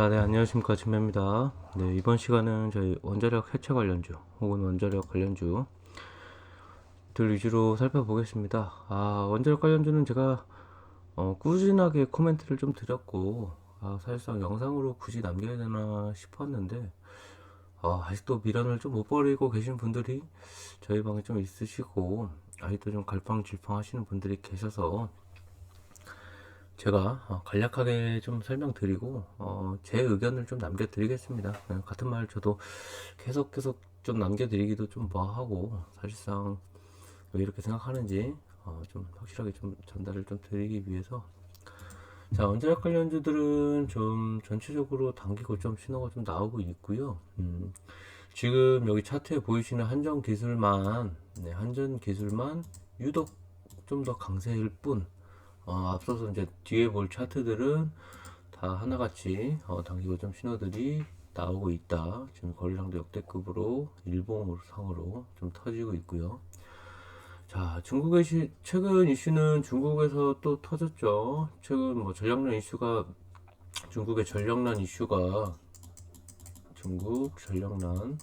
자, 네, 안녕하십니까. 진매입니다. 네, 이번 시간은 저희 원자력 해체 관련주, 혹은 원자력 관련주, 들 위주로 살펴보겠습니다. 아, 원자력 관련주는 제가, 어, 꾸준하게 코멘트를 좀 드렸고, 아, 사실상 영상으로 굳이 남겨야 되나 싶었는데, 아, 아직도 미련을 좀 못 버리고 계신 분들이 저희 방에 좀 있으시고, 아직도 좀 갈팡질팡 하시는 분들이 계셔서, 제가 어, 간략하게 좀 설명드리고 어, 제 의견을 좀 남겨드리겠습니다. 네, 같은 말 저도 계속 계속 좀 남겨드리기도 좀 뭐하고 사실상 왜 이렇게 생각하는지 어, 좀 확실하게 좀 전달을 좀 드리기 위해서 자 원자력 관련주들은 좀 전체적으로 당기고 좀 신호가 좀 나오고 있고요. 음, 지금 여기 차트에 보이시는 한전 기술만 네, 한전 기술만 유독 좀 더 강세일 뿐 어, 앞서서 이제 뒤에 볼 차트들은 다 하나같이 어, 당기고 좀 신호들이 나오고 있다. 지금 거래량도 역대급으로 일봉으로 상으로 좀 터지고 있고요. 자, 중국의 시, 최근 이슈는 중국에서 또 터졌죠. 최근 뭐 전력난 이슈가 중국의 전력난 이슈가 중국 전력난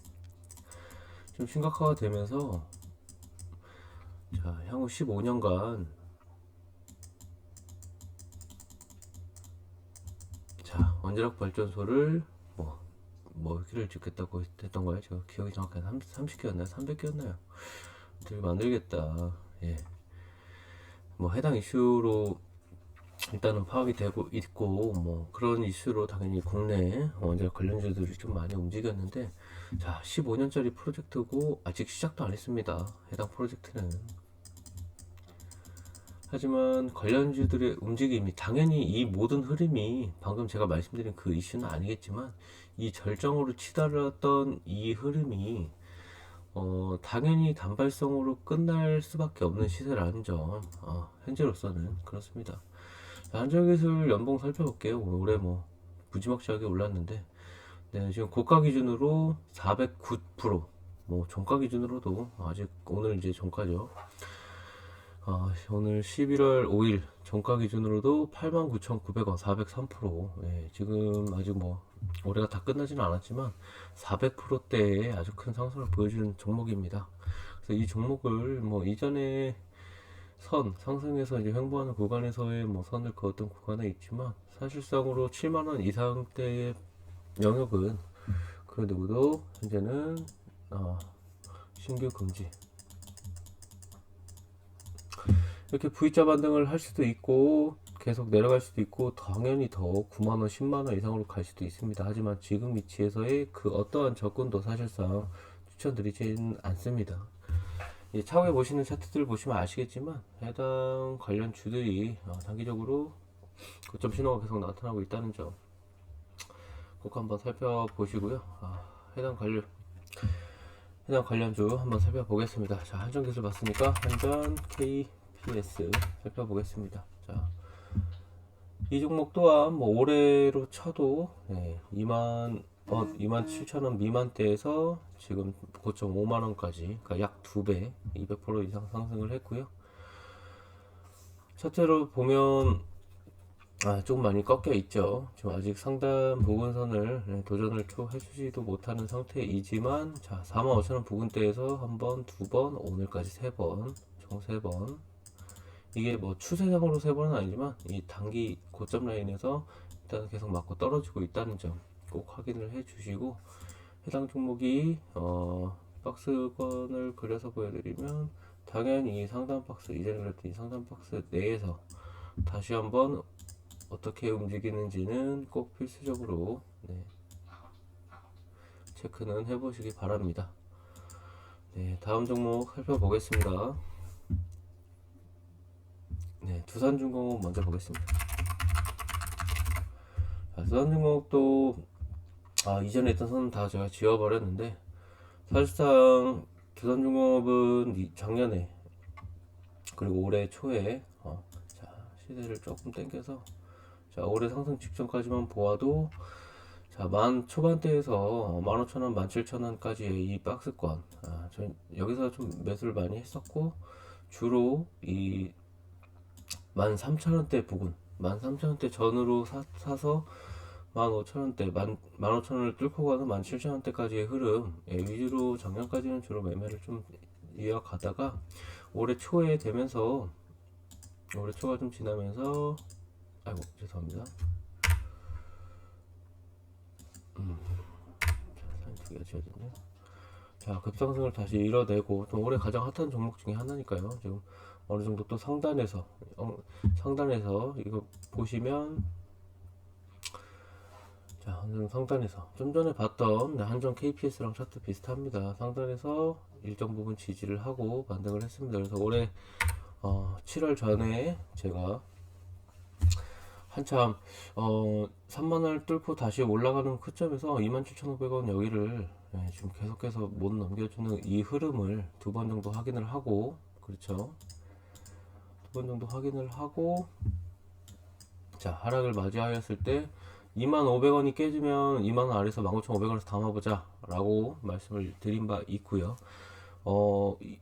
좀 심각화가 되면서 자, 향후 15년간 자, 원자력 발전소를 뭐, 뭐, 기를 짓겠다고 했던 거예요. 제가 기억이 정확히 한 30개였나요? 300개였나요? 들 만들겠다. 예. 뭐, 해당 이슈로 일단은 파악이 되고 있고, 뭐, 그런 이슈로 당연히 국내 원자력 관련주들이 좀 많이 움직였는데, 자, 15년짜리 프로젝트고, 아직 시작도 안 했습니다. 해당 프로젝트는. 하지만 관련주들의 움직임이 당연히 이 모든 흐름이 방금 제가 말씀드린 그 이슈는 아니겠지만 이 절정으로 치달았던 이 흐름이 어, 당연히 단발성으로 끝날 수밖에 없는 시세라는 점 어, 현재로서는 그렇습니다. 한정기술 연봉 살펴볼게요. 올해 뭐 무지막지하게 올랐는데 네, 지금 고가 기준으로 409%, 뭐 종가 기준으로도 아직 오늘 이제 종가죠. 아, 오늘 11월 5일 종가 기준으로도 89,900원, 403%. 예, 지금 아직 뭐 올해가 다 끝나지는 않았지만 400%대의 아주 큰 상승을 보여주는 종목입니다. 그래서 이 종목을 뭐 이전에 선 상승해서 이제 횡보하는 구간에서의 뭐 선을 그었던 구간에 있지만 사실상으로 7만 원 이상대의 영역은 그 누구도 현재는 어, 신규 금지. 이렇게 V자 반등을 할 수도 있고 계속 내려갈 수도 있고 당연히 더 9만원, 10만원 이상으로 갈 수도 있습니다. 하지만 지금 위치에서의 그 어떠한 접근도 사실상 추천드리진 않습니다. 이 차후에 보시는 차트들 보시면 아시겠지만 해당 관련 주들이 어, 단기적으로 고점 신호가 계속 나타나고 있다는 점 꼭 한번 살펴보시고요. 아, 해당 관련 해당 관련주 한번 살펴보겠습니다. 자, 한전 기술 봤으니까 한전 K PS 살펴보겠습니다. 자, 이 종목 또한 뭐 올해로 쳐도 네, 2만 어, 2만 7천 원 미만대에서 지금 고점 5만 원까지 그러니까 약 2배 200% 이상 상승을 했고요. 첫째로 보면 아, 조금 많이 꺾여 있죠. 지금 아직 상단 부근선을 네, 도전을 초 해주지도 못하는 상태이지만 자 45,000원 부근대에서 한 번, 두 번, 오늘까지 세 번, 총 세 번. 이게 뭐 추세적으로 세 번은 아니지만 이 단기 고점 라인에서 일단 계속 맞고 떨어지고 있다는 점 꼭 확인을 해 주시고 해당 종목이 어 박스권을 그려서 보여드리면 당연히 이 상단 박스 이전에 그랬던 이 상단 박스 내에서 다시 한번 어떻게 움직이는지는 꼭 필수적으로 네, 체크는 해보시기 바랍니다. 네, 다음 종목 살펴보겠습니다. 네, 두산중공업 먼저 보겠습니다. 자, 두산중공업도 아, 이전에 있던 선은 다 제가 지워버렸는데 사실상 두산중공업은 이- 작년에 그리고 올해 초에 어, 자, 시세를 조금 당겨서 자, 올해 상승 직전까지만 보아도 자, 만 초반대에서 15,000원, 17,000원까지의 이 박스권 아, 저 여기서 좀 매수를 많이 했었고 주로 이 13,000원대 부근 13,000원대 전으로 사, 사서 15,000원대, 15,000원을 뚫고 가는 17,000원대까지의 흐름 예, 위주로 작년까지는 주로 매매를 좀 이어가다가 올해 초에 되면서 올해 초가 좀 지나면서 아이고 죄송합니다. 음, 두 개가 지워졌네요. 자, 급상승을 다시 이뤄내고 좀 올해 가장 핫한 종목 중에 하나니까요. 지금 어느 정도 또 상단에서 어, 상단에서 이거 보시면 자, 상단에서 좀 전에 봤던 네, 한정 KPS랑 차트 비슷합니다. 상단에서 일정 부분 지지를 하고 반등을 했습니다. 그래서 올해 어, 7월 전에 제가 한참 어, 3만 원을 뚫고 다시 올라가는 크점에서 27,500원 여기를 예, 지금 계속해서 못 넘겨주는 이 흐름을 두 번 정도 확인을 하고 그렇죠. 두번 정도 확인을 하고 자 하락을 맞이하였을 때 25,500원이 깨지면 2만원 아래에서 19,500원에서 담아보자 라고 말씀을 드린 바 있고요. 어, 이-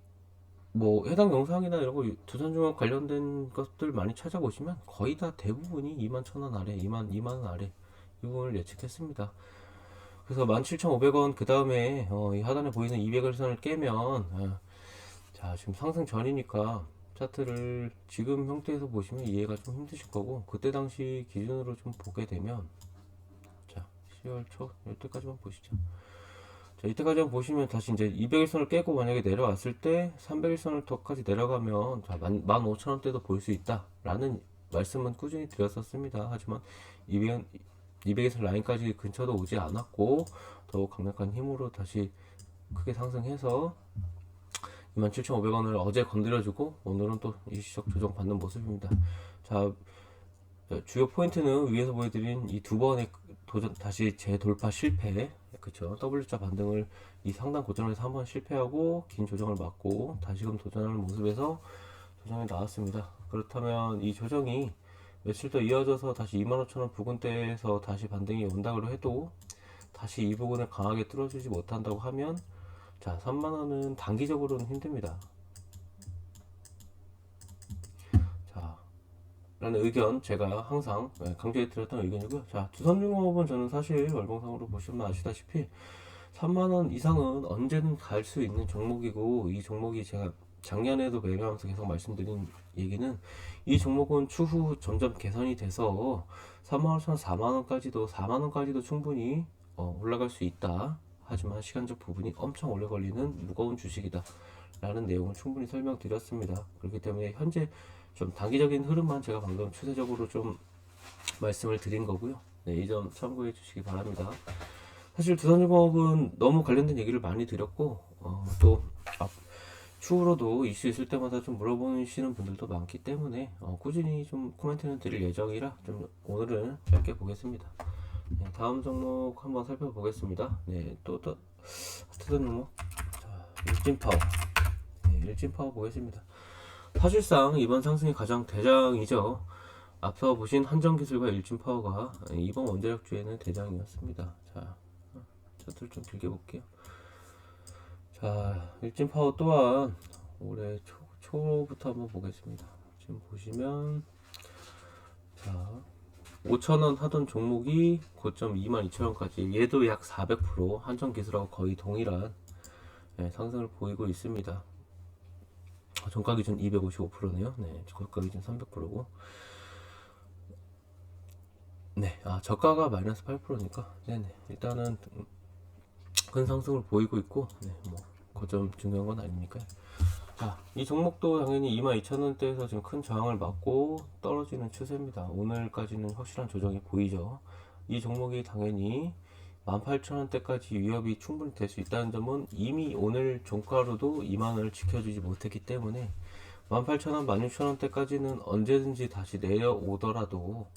뭐 해당 영상이나 이런 거 두산중앙 관련된 것들 많이 찾아보시면 거의 다 대부분이 2만 1,000원 아래 2만 2만 원 아래 이 부분을 예측했습니다. 그래서 17,500원 그 다음에 어, 이 하단에 보이는 200일선을 깨면 어, 자 지금 상승 전이니까 차트를 지금 형태에서 보시면 이해가 좀 힘드실 거고 그때 당시 기준으로 좀 보게 되면 자 10월 초 이때까지만 보시죠. 자 이때까지만 보시면 다시 이제 200일선을 깨고 만약에 내려왔을 때 300일선을 더까지 내려가면 자 15,000원대도 볼 수 있다 라는 말씀은 꾸준히 드렸었습니다. 하지만 200, 200일선 라인까지 근처도 오지 않았고 더욱 강력한 힘으로 다시 크게 상승해서 27,500원을 어제 건드려주고 오늘은 또 일시적 조정 받는 모습입니다. 자, 주요 포인트는 위에서 보여드린 이 두 번의 도전 다시 재돌파 실패, 그쵸? W자 반등을 이 상단 고점에서 한번 실패하고 긴 조정을 맞고 다시금 도전하는 모습에서 조정이 나왔습니다. 그렇다면 이 조정이 며칠 더 이어져서 다시 25,000원 부근대에서 다시 반등이 온다고 해도 다시 이 부분을 강하게 뚫어주지 못한다고 하면 자, 3만원은 단기적으로는 힘듭니다. 자, 라는 의견 제가 항상 예, 강조해 드렸던 의견이고요. 자, 두산중공업은 저는 사실 월봉상으로 보시면 아시다시피 3만원 이상은 언제든 갈 수 있는 종목이고 이 종목이 제가 작년에도 매매하면서 계속 말씀드린 얘기는 이 종목은 추후 점점 개선이 돼서 3만원, 4만원까지도 4만원까지도 충분히 어, 올라갈 수 있다. 하지만 시간적 부분이 엄청 오래 걸리는 무거운 주식이다. 라는 내용을 충분히 설명드렸습니다. 그렇기 때문에 현재 좀 단기적인 흐름만 제가 방금 추세적으로 좀 말씀을 드린 거고요. 네, 이 점 참고해 주시기 바랍니다. 사실 두산중공업은 너무 관련된 얘기를 많이 드렸고, 어, 또, 앞, 추후로도 이슈 있을 때마다 좀 물어보시는 분들도 많기 때문에, 어, 꾸준히 좀 코멘트는 드릴 예정이라 좀 오늘은 짧게 보겠습니다. 네, 다음 종목 한번 살펴보겠습니다. 네, 또, 또, 하트던 종목. 자, 일진파워. 네, 일진파워 보겠습니다. 사실상 이번 상승이 가장 대장이죠. 앞서 보신 한정기술과 일진파워가 이번 원자력주에는 대장이었습니다. 자, 차트를 좀 길게 볼게요. 자, 일진파워 또한 올해 초, 초부터 한번 보겠습니다. 지금 보시면, 자, 5,000원 하던 종목이 고점 22,000원까지 얘도 약 400% 한정 기술하고 거의 동일한 예, 상승을 보이고 있습니다. 어, 종가 기준 255%네요. 네, 저가 기준 300%고. 네, 아, 저가가 마이너스 8%니까. 네네. 일단은 음, 큰 상승을 보이고 있고, 네, 뭐, 고점 중요한 건 아니니까요. 자, 이 종목도 당연히 22,000원대에서 지금 큰 저항을 맞고 떨어지는 추세입니다. 오늘까지는 확실한 조정이 보이죠. 이 종목이 당연히 18,000원대까지 위협이 충분히 될 수 있다는 점은 이미 오늘 종가로도 2만원을 지켜주지 못했기 때문에 18,000원, 16,000원대까지는 언제든지 다시 내려오더라도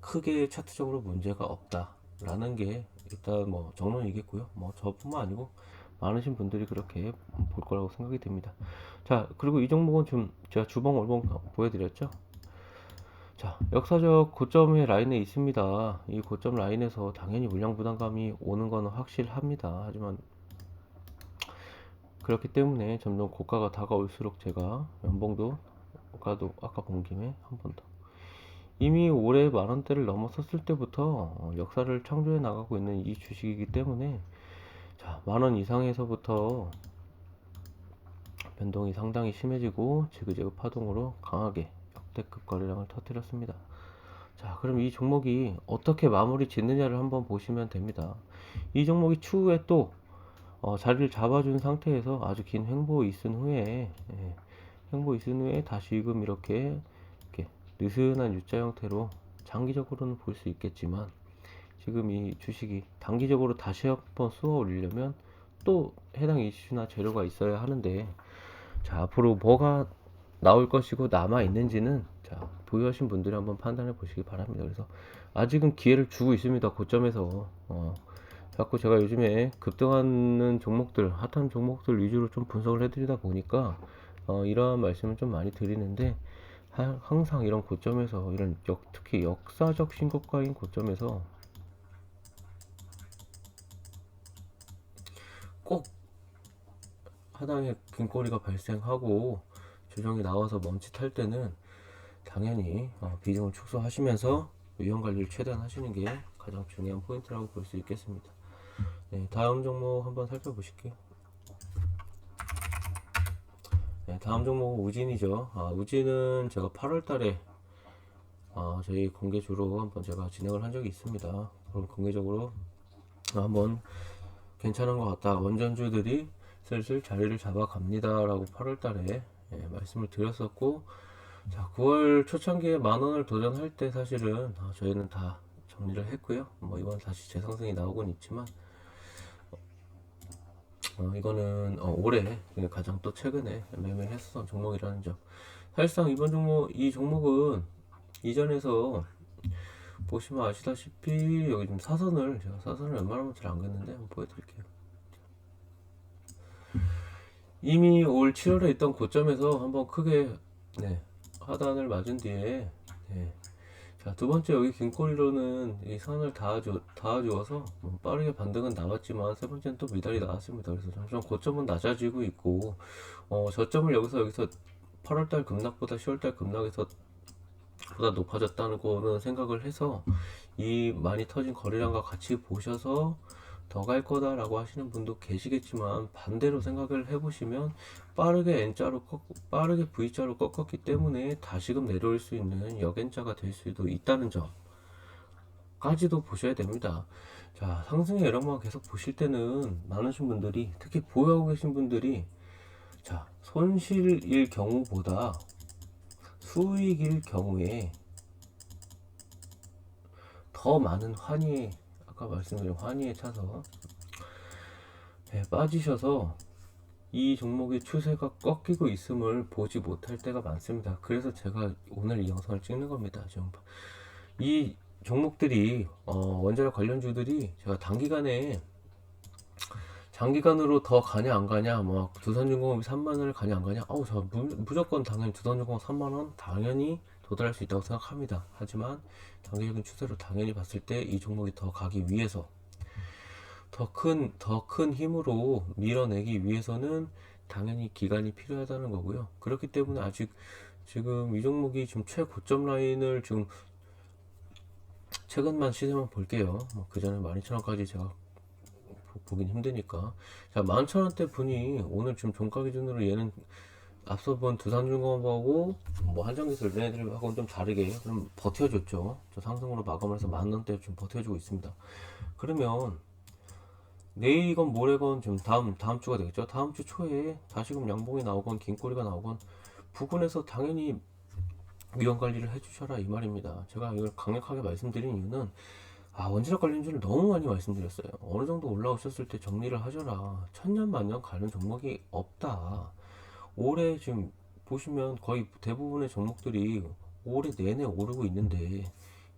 크게 차트적으로 문제가 없다라는 게 일단 뭐 정론이겠고요. 뭐 저뿐만 아니고 많으신 분들이 그렇게 볼 거라고 생각이 됩니다. 자, 그리고 이 종목은 좀 제가 주봉 월봉 보여드렸죠. 자, 역사적 고점의 라인에 있습니다. 이 고점 라인에서 당연히 물량 부담감이 오는 거는 확실합니다. 하지만 그렇기 때문에 점점 고가가 다가올수록 제가 연봉도 아까도 아까 본 김에 한 번 더. 이미 올해 만 원대를 넘어섰을 때부터 어, 역사를 창조해 나가고 있는 이 주식이기 때문에 자, 만원 이상에서부터 변동이 상당히 심해지고 지그재그 파동으로 강하게 역대급 거래량을 터뜨렸습니다. 자, 그럼 이 종목이 어떻게 마무리 짓느냐를 한번 보시면 됩니다. 이 종목이 추후에 또 어, 자리를 잡아준 상태에서 아주 긴 횡보 있은 후에 예, 횡보 있은 후에 다시금 이렇게, 이렇게 느슨한 U자 형태로 장기적으로는 볼 수 있겠지만 지금 이 주식이 단기적으로 다시 한번 쏘아 올리려면 또 해당 이슈나 재료가 있어야 하는데 자 앞으로 뭐가 나올 것이고 남아 있는지는 자 보유하신 분들이 한번 판단해 보시기 바랍니다. 그래서 아직은 기회를 주고 있습니다. 고점에서 어, 자꾸 제가 요즘에 급등하는 종목들, 핫한 종목들 위주로 좀 분석을 해드리다 보니까 어, 이러한 말씀을 좀 많이 드리는데 하- 항상 이런 고점에서 이런 역, 특히 역사적 신고가인 고점에서 꼭 하단에 긴꼬리가 발생하고 조정이 나와서 멈칫할 때는 당연히 어, 비중을 축소하시면서 위험 관리를 최대한 하시는 게 가장 중요한 포인트라고 볼 수 있겠습니다. 네, 다음 종목 한번 살펴보실게요. 네, 다음 종목은 우진이죠. 아, 우진은 제가 8월 달에 아, 저희 공개주로 한번 제가 진행을 한 적이 있습니다. 그럼 공개적으로 한번 괜찮은 것 같다. 원전주들이 슬슬 자리를 잡아갑니다라고 8월 달에 예, 말씀을 드렸었고, 자, 9월 초창기에 만 원을 도전할 때 사실은 아, 저희는 다 정리를 했고요. 뭐 이번 다시 재상승이 나오곤 있지만, 어, 이거는 어, 올해 가장 또 최근에 매매를 했었던 종목이라는 점. 사실상 이번 종목, 이 종목은 이전에서 보시면 아시다시피 여기 좀 사선을 제가 사선을 웬만하면 잘 안 긋는데 한번 보여드릴게요. 이미 올 7월에 있던 고점에서 한번 크게 네, 하단을 맞은 뒤에 네. 자, 두 번째 여기 긴 꼬리로는 이 선을 닿아주, 닿아주어서 뭐 빠르게 반등은 나왔지만 세 번째는 또 미달이 나왔습니다. 그래서 점점 고점은 낮아지고 있고 어, 저점을 여기서 여기서 8월달 급락보다 10월달 급락에서 보다 높아졌다는 거는 생각을 해서 이 많이 터진 거래량과 같이 보셔서 더 갈 거다라고 하시는 분도 계시겠지만 반대로 생각을 해보시면 빠르게 N자로 꺾, 빠르게 V자로 꺾었기 때문에 다시금 내려올 수 있는 역N자가 될 수도 있다는 점 까지도 보셔야 됩니다. 자, 상승의 여력만 계속 보실 때는 많으신 분들이 특히 보유하고 계신 분들이 자, 손실일 경우보다 수익일 경우에 더 많은 환희에 아까 말씀드린 환희에 차서 네, 빠지셔서 이 종목의 추세가 꺾이고 있음을 보지 못할 때가 많습니다. 그래서 제가 오늘 이 영상을 찍는 겁니다. 지금 이 종목들이 어, 원자력 관련주들이 제가 단기간에 장기간으로 더 가냐 안 가냐? 뭐 두산중공업이 3만 원을 가냐 안 가냐? 어우 저 무, 무조건 당연히 두산중공업 3만 원 당연히 도달할 수 있다고 생각합니다. 하지만 단기적인 추세로 당연히 봤을 때 이 종목이 더 가기 위해서 더 큰 더 큰 힘으로 밀어내기 위해서는 당연히 기간이 필요하다는 거고요. 그렇기 때문에 아직 지금 이 종목이 지금 최고점 라인을 지금 최근만 시세만 볼게요. 뭐 그 전에 12,000원까지 제가 보긴 힘드니까. 자, 11,000원대 분이 오늘 지금 종가 기준으로 얘는 앞서 본 두산중공업하고 뭐 한정기술 얘네들하고는 좀 다르게 그럼 버텨줬죠. 저 상승으로 마감을 해서 만 원대 좀 버텨주고 있습니다. 그러면 내일이건 모레건 좀 다음 다음 주가 되겠죠. 다음 주 초에 다시금 양봉이 나오건 긴꼬리가 나오건 부근에서 당연히 위험 관리를 해주셔라 이 말입니다. 제가 이걸 강력하게 말씀드린 이유는 아, 원자력 관련 주를 너무 많이 말씀드렸어요. 어느 정도 올라오셨을 때 정리를 하셔라. 천년 만년 가는 종목이 없다. 올해 지금 보시면 거의 대부분의 종목들이 올해 내내 오르고 있는데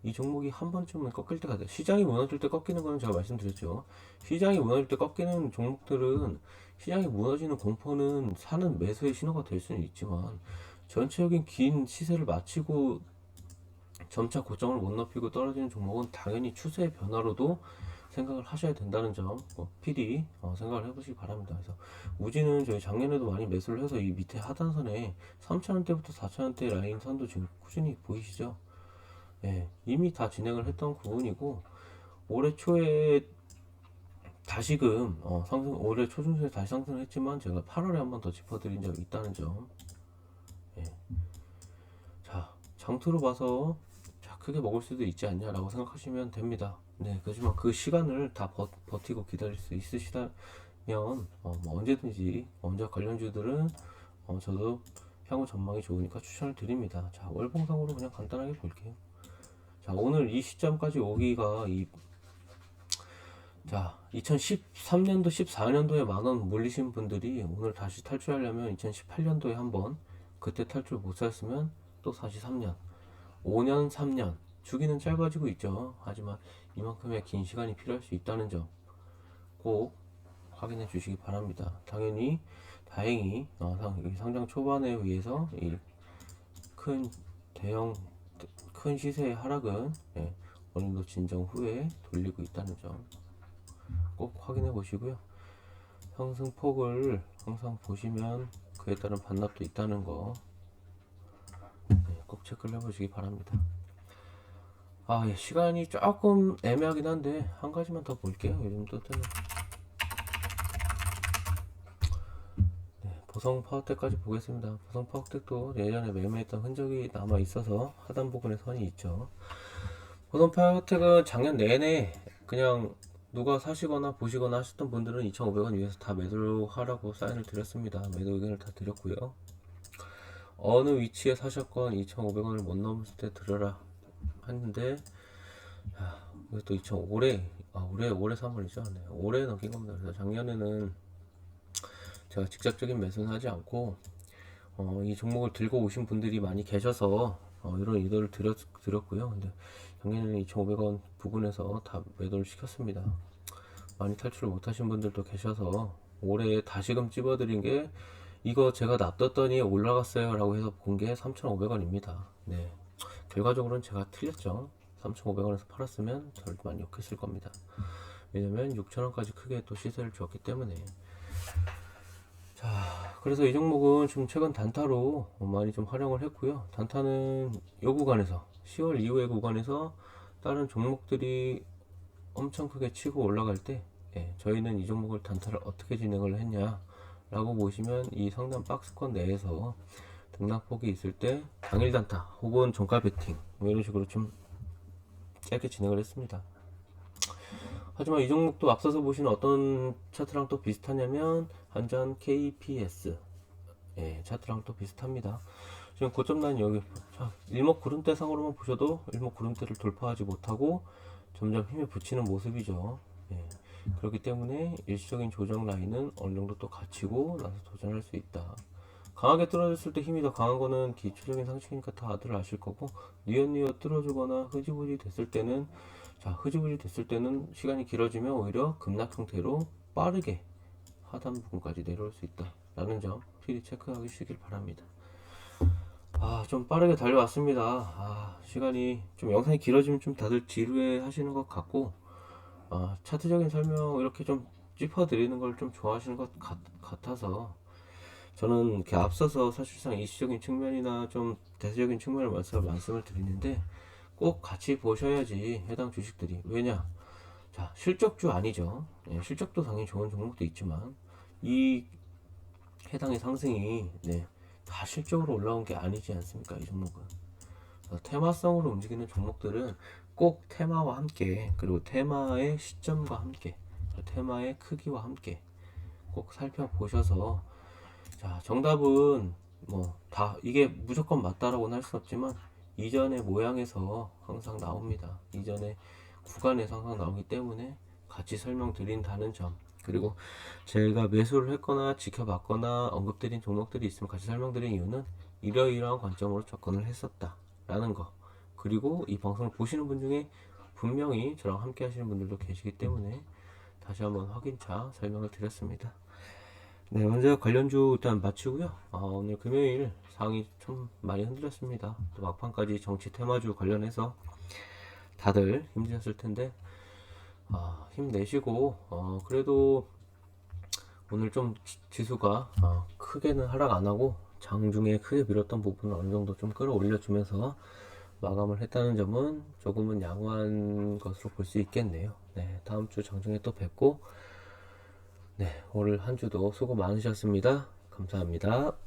이 종목이 한 번쯤은 꺾일 때가 돼. 시장이 무너질 때 꺾이는 거는 제가 말씀드렸죠. 시장이 무너질 때 꺾이는 종목들은 시장이 무너지는 공포는 사는 매수의 신호가 될 수는 있지만 전체적인 긴 시세를 마치고 점차 고점을 못 높이고 떨어지는 종목은 당연히 추세의 변화로도 생각을 하셔야 된다는 점, 어, 필히 어, 생각을 해보시기 바랍니다. 그래서 우지는 저희 작년에도 많이 매수를 해서 이 밑에 하단선에 3,000원대부터 4,000원대 라인 선도 지금 꾸준히 보이시죠? 예, 이미 다 진행을 했던 부분이고 올해 초에 다시금 어, 상승 올해 초중순에 다시 상승했지만 제가 8월에 한 번 더 짚어드린 적이 있다는 점. 예. 자 장투로 봐서 자 크게 먹을 수도 있지 않냐라고 생각하시면 됩니다. 네, 그렇지만 그 시간을 다 버, 버티고 기다릴 수 있으시다면 어, 뭐 언제든지 원자 관련주들은 어, 저도 향후 전망이 좋으니까 추천을 드립니다. 자 월봉상으로 그냥 간단하게 볼게요. 자 오늘 이 시점까지 오기가 이 자, 2013년도, 14년도에 만원 물리신 분들이 오늘 다시 탈출하려면 2018년도에 한번 그때 탈출 못 했으면 또 다시 3년, 5년, 3년 주기는 짧아지고 있죠. 하지만 이만큼의 긴 시간이 필요할 수 있다는 점 꼭 확인해 주시기 바랍니다. 당연히 다행히 어, 상장 초반에 의해서 이큰 대형 큰 시세의 하락은 예, 어느 정도 진정 후에 돌리고 있다는 점. 꼭 확인해 보시고요. 상승폭을 항상 보시면 그에 따른 반납도 있다는 거 네, 꼭 체크를 해보시기 바랍니다. 아, 예, 시간이 조금 애매하긴 한데 한 가지만 더 볼게요. 요즘 또 뜨는 네, 보성 파워텍까지 보겠습니다. 보성 파워텍도 예전에 매매했던 흔적이 남아 있어서 하단 부분에 선이 있죠. 보성 파워텍은 작년 내내 그냥 누가 사시거나 보시거나 하셨던 분들은 2,500원 위에서 다 매도를 하라고 사인을 드렸습니다. 매도 의견을 다 드렸고요. 어느 위치에 사셨건 2,500원을 못 넘었을 때 들어라 했는데 야, 이것도 2000 올해 아 올해 올해 3월이죠. 네, 올해 넘긴 겁니다. 그래서 작년에는 제가 직접적인 매수는 하지 않고 어, 이 종목을 들고 오신 분들이 많이 계셔서 어, 이런 의도를 드렸, 드렸고요. 근데 작년에는 2,500원 부근에서 다 매도를 시켰습니다. 많이 탈출을 못하신 분들도 계셔서 올해 다시금 찝어드린 게 이거 제가 놔뒀더니 올라갔어요 라고 해서 본 게 3,500원입니다. 네. 결과적으로는 제가 틀렸죠. 3,500원에서 팔았으면 저를 많이 욕했을 겁니다. 왜냐면 6,000원까지 크게 또 시세를 주었기 때문에. 자, 그래서 이 종목은 좀 최근 단타로 많이 좀 활용을 했고요. 단타는 요 구간에서 10월 이후의 구간에서 다른 종목들이 엄청 크게 치고 올라갈 때 예, 저희는 이 종목을 단타를 어떻게 진행을 했냐 라고 보시면 이 상단 박스권 내에서 등락폭이 있을 때 당일 단타 혹은 종가 베팅 뭐 이런 식으로 좀 짧게 진행을 했습니다. 하지만 이 종목도 앞서서 보시는 어떤 차트랑 또 비슷하냐면 한전 KPS 예, 차트랑 또 비슷합니다. 지금 고점 라인 여기 자, 일목 구름대 상으로만 보셔도 일목 구름대를 돌파하지 못하고 점점 힘에 붙이는 모습이죠. 예, 그렇기 때문에 일시적인 조정 라인은 어느 정도 또 갖추고 나서 도전할 수 있다. 강하게 뚫어졌을 때 힘이 더 강한 거는 기초적인 상식이니까 다들 아실 거고 니엇니엇 뚫어주거나 흐지부지 됐을 때는 자 흐지부지 됐을 때는 시간이 길어지면 오히려 급락 형태로 빠르게 하단 부분까지 내려올 수 있다. 라는 점 필히 체크하시길 바랍니다. 아 좀 빠르게 달려왔습니다. 아 시간이 좀 영상이 길어지면 좀 다들 지루해 하시는 것 같고 아 차트적인 설명 이렇게 좀 짚어드리는 걸 좀 좋아하시는 것 같, 같아서 저는 이렇게 앞서서 사실상 이슈적인 측면이나 좀 대세적인 측면을 말씀, 말씀을 드리는데 꼭 같이 보셔야지 해당 주식들이. 왜냐? 자 실적주 아니죠. 예, 실적도 당연히 좋은 종목도 있지만 이 해당의 상승이 네, 다 실적으로 올라온 게 아니지 않습니까? 이 종목은. 테마성으로 움직이는 종목들은 꼭 테마와 함께 그리고 테마의 시점과 함께 테마의 크기와 함께 꼭 살펴보셔서 자, 정답은 뭐 다 이게 무조건 맞다라고는 할 수 없지만 이전의 모양에서 항상 나옵니다. 이전의 구간에서 항상 나오기 때문에 같이 설명드린다는 점. 그리고 제가 매수를 했거나 지켜봤거나 언급드린 종목들이 있으면 같이 설명드린 이유는 이러이러한 관점으로 접근을 했었다 라는 거. 그리고 이 방송을 보시는 분 중에 분명히 저랑 함께 하시는 분들도 계시기 때문에 다시 한번 확인차 설명을 드렸습니다. 네, 먼저 관련주 일단 마치고요. 아, 오늘 금요일 상이 좀 많이 흔들렸습니다. 또 막판까지 정치 테마주 관련해서 다들 힘드셨을 텐데 아, 힘내시고 어, 그래도 오늘 좀 지- 지수가 어, 크게는 하락 안 하고 장중에 크게 밀었던 부분을 어느 정도 좀 끌어올려 주면서 마감을 했다는 점은 조금은 양호한 것으로 볼 수 있겠네요. 네, 다음 주 장중에 또 뵙고, 네, 올한 주도 수고 많으셨습니다. 감사합니다.